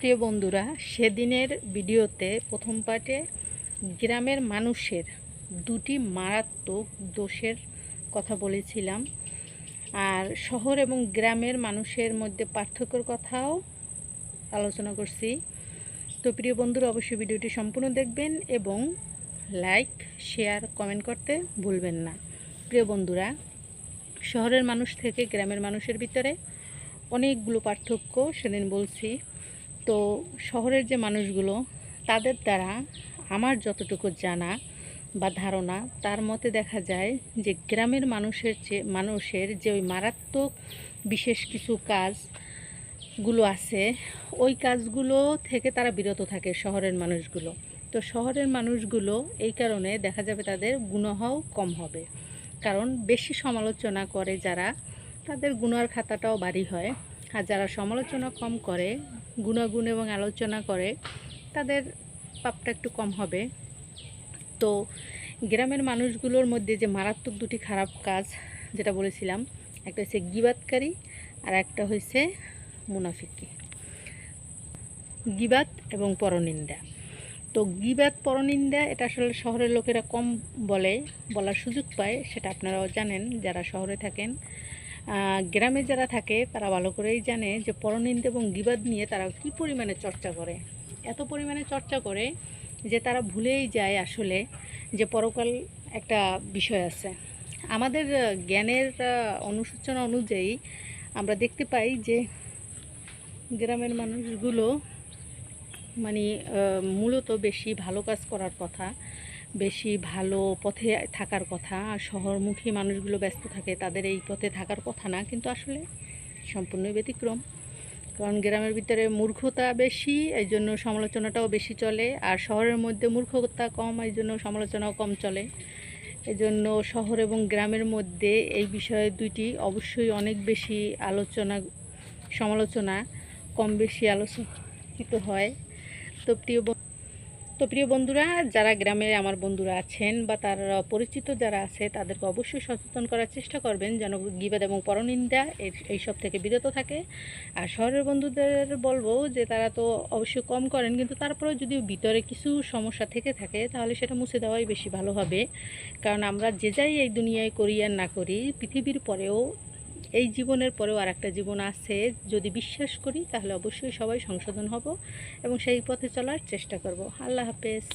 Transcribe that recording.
প্রিয় বন্ধুরা, সেদিনের ভিডিওতে প্রথম পার্টে গ্রামের মানুষের দুটি মারাত্মক দোষের কথা বলেছিলাম। আর শহর এবং গ্রামের মানুষের মধ্যে পার্থক্যর কথাও আলোচনা করছি। তো প্রিয় বন্ধুরা, অবশ্যই ভিডিওটি সম্পূর্ণ দেখবেন এবং লাইক, শেয়ার, কমেন্ট করতে ভুলবেন না। প্রিয় বন্ধুরা, শহরের মানুষ থেকে গ্রামের মানুষের ভিতরে অনেকগুলো পার্থক্য সেদিন বলছি। তো শহরের যে মানুষগুলো, তাদের দ্বারা আমার যতটুকু জানা বা ধারণা, তার মতে দেখা যায় যে গ্রামের মানুষের যে মানুষের যে ওই মারাত্মক বিশেষ কিছু কাজগুলো আছে, ওই কাজগুলো থেকে তারা বিরত থাকে শহরের মানুষগুলো। তো শহরের মানুষগুলো এই কারণে দেখা যাবে তাদের গুণহাও কম হবে। কারণ বেশি সমালোচনা করে যারা, তাদের গুণার খাতাটাও ভারী হয়। আর যারা সমালোচনা কম করে, গুণাগুণ এবং আলোচনা করে, তাদের পাপটা একটু কম হবে। তো গ্রামের মানুষগুলোর মধ্যে যে মারাত্মক দুটি খারাপ কাজ, যেটা বলেছিলাম, একটা হচ্ছে গিবাতকারী আর একটা হচ্ছে মুনাফিকি। গিবাত এবং পরনিন্দা। তো গিবাত পরনিন্দা এটা আসলে শহরের লোকেরা কম বলে, বলার সুযোগ পায়, সেটা আপনারাও জানেন, যারা শহরে থাকেন। গ্রামে যারা থাকে, তারা ভালো করেই জানে যে পরনিন্দ এবং গিবাদ নিয়ে তারা কি পরিমাণে চর্চা করে। এত পরিমাণে চর্চা করে যে তারা ভুলেই যায় আসলে যে পরকাল একটা বিষয় আছে। আমাদের জ্ঞানের অনুসূচনা অনুযায়ী আমরা দেখতে পাই যে গ্রামের মানুষগুলো মানে মূলত বেশি ভালো কাজ করার কথা। বেশি ভালো পথে থাকার কথা। আর শহরমুখী মানুষগুলো ব্যস্ত থাকে, তাদের এই পথে থাকার কথা না। কিন্তু আসলে সম্পূর্ণ ব্যতিক্রম। কারণ গ্রামের ভিতরে মূর্খতা বেশি এই জন্য সমালোচনাটাও বেশি চলে। আর শহরের মধ্যে মূর্খতা কম এই জন্য সমালোচনাও কম চলে। এই জন্য শহর এবং গ্রামের মধ্যে এই বিষয়ে দুইটি অবশ্যই অনেক বেশি আলোচনা, সমালোচনা কম বেশি আলোচিত হয়। তো প্রিয় তো প্রিয় বন্ধুরা, যারা গ্রামে আমার বন্ধুরা আছেন বা তার পরিচিত যারা আছে, তাদেরকে অবশ্যই সচেতন করার চেষ্টা করবেন যেন গিবাদ এবং পরনিন্দা এই- এইসব থেকে বিরত থাকে। আর শহরের বন্ধুদের বলব যে, তারা তো অবশ্যই কম করেন, কিন্তু তারপরেও যদি ভিতরে কিছু সমস্যা থেকে থাকে, তাহলে সেটা মুছে দেওয়াই বেশি ভালো হবে। কারণ আমরা যে যাই এই দুনিয়ায় করি আর না করি, পৃথিবীর পরেও এই জীবনের পরেও আর একটা জীবন আছে। যদি বিশ্বাস করি, তাহলে অবশ্যই সবাই সংশোধন হব এবং সেই পথে চলার চেষ্টা করব। আল্লাহ হাফেজ।